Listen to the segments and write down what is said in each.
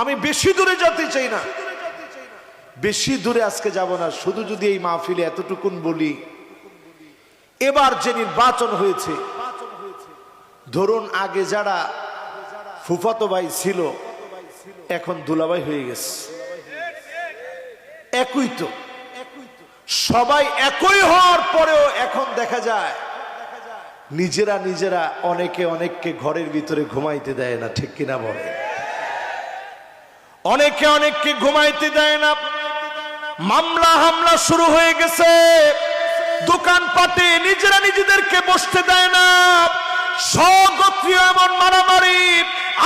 আমি বেশি দূরে যেতে চাই না। বেশি দূরে আজকে যাব না, শুধু যদি এই মাহফিলে এতটুকুন বলি। এবার যে নির্বাচন হয়েছে, ধরুন আগে যারা ফুফাতো ভাই ছিল, এখন দুলাভাই হয়ে গেছে। একই তো। সবাই একই হওয়ার পরেও এখন দেখা যায়, নিজেরা নিজেরা অনেকে অনেককে ঘরের ভিতরে ঘুমাইতে দেয় না, ঠিক কিনা বলে অনেকে অনেককে ঘুমাইতে দেয় না। মামলা হামলা শুরু হয়ে গেছে। দোকানপাটে নিজেরা নিজেদেরকে বসতে দেয় না। স্বগোত্রীয় এমন মারামারি।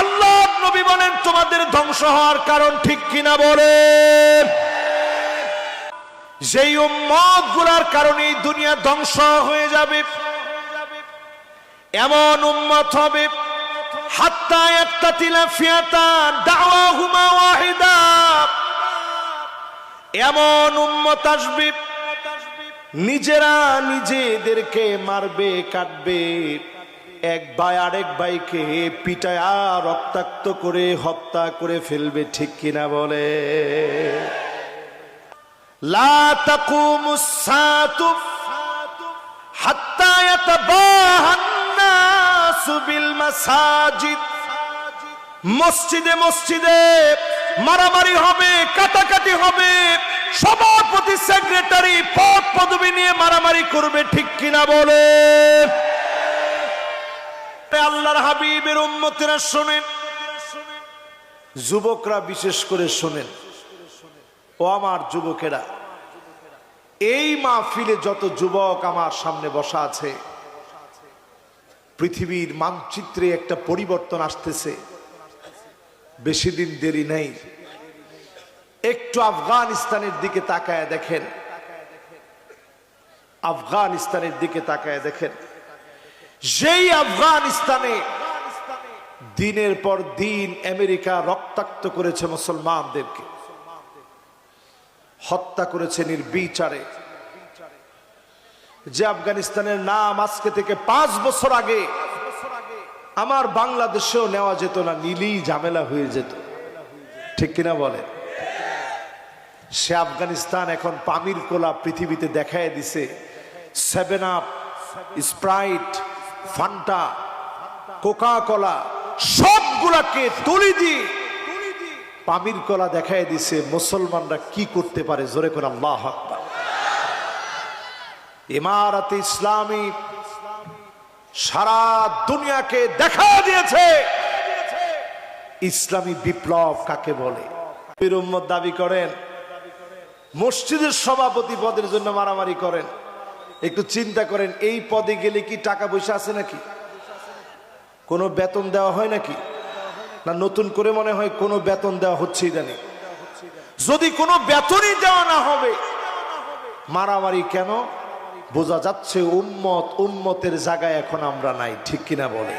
আল্লাহ নবী বলেন, তোমাদের ধ্বংস হওয়ার কারণ ঠিক কিনা বলে? যেই উম্মতগুলার কারণে দুনিয়া ধ্বংস হয়ে যাবে। এমন উম্মত হবে হাত্তা একটা তিলা ফিয়াতান দাওয়া হুমা ওয়াহিদা। এমন উম্মত আসবে, নিজেরা নিজেদেরকে মারবে, কাটবে। এক ভাই আরেক ভাইকে পিটায়া রক্তাক্ত করে হত্যা করে ফেলবে, ঠিক কিনা বলে? লা তাকুমুস সাতু হাত্তা বিল মাসাজিদ। মসজিদে মসজিদে মারামারি হবে, কাটাকাটি হবে। সভাপতি সেক্রেটারি পদ পদবি নিয়ে মারামারি করবে, ঠিক কিনা বলে? আল্লাহর হাবিবের উম্মতেরা শোনেন, যুবকরা বিশেষ করে শোনেন, ও আমার যুবকেরা, এই মাহফিলে যত যুবক আমার সামনে বসা আছে পৃথিবীর মানচিত্রে একটা পরিবর্তন আসতেছে। বেশি দিন দেরি নেই। একটু আফগানিস্তানের দিকে তাকায় দেখেন। আফগানিস্তানের দিকে তাকায় দেখেন। যেই আফগানিস্তানে দিনের পর দিন আমেরিকা রক্তাক্ত করেছে মুসলমানদেরকে, হত্যা করেছে নির্বিচারে। যে আফগানিস্তানের নাম আজকে থেকে পাঁচ বছর আগে আমার বাংলাদেশেও নেওয়া যেত না, নিলেই ঝামেলা হয়ে যেত। ঠিক কিনা বলে সে আফগানিস্তান এখন পামির কোলা পৃথিবীতে দেখায় দিছে। Seven Up Sprite Fanta Coca Cola সবগুলাকে তুলি দিয়ে পামির কলা দেখায় দিছে। মুসলমানরা কি করতে পারে? জোরে করে আল্লাহ আকবার। ইমারত ইসলামী সারা দুনিয়াকে দেখা দিয়েছে। ইসলামী বিপ্লব কাকে বলে? দাবি করেন, মসজিদের সভাপতি পদের জন্য মারামারি করেন। একটু চিন্তা করেন, এই পদে গেলে কি টাকা পয়সা আছে নাকি? কোনো বেতন দেওয়া হয় নাকি? না নতুন করে মনে হয় কোনো বেতন দেওয়া হচ্ছে জানি যদি কোনো বেতনই দেওয়া না হবে, মারামারি কেন? বোঝা যাচ্ছে উম্মত উম্মতের জায়গায় এখন আমরা নাই ঠিক কিনা বলে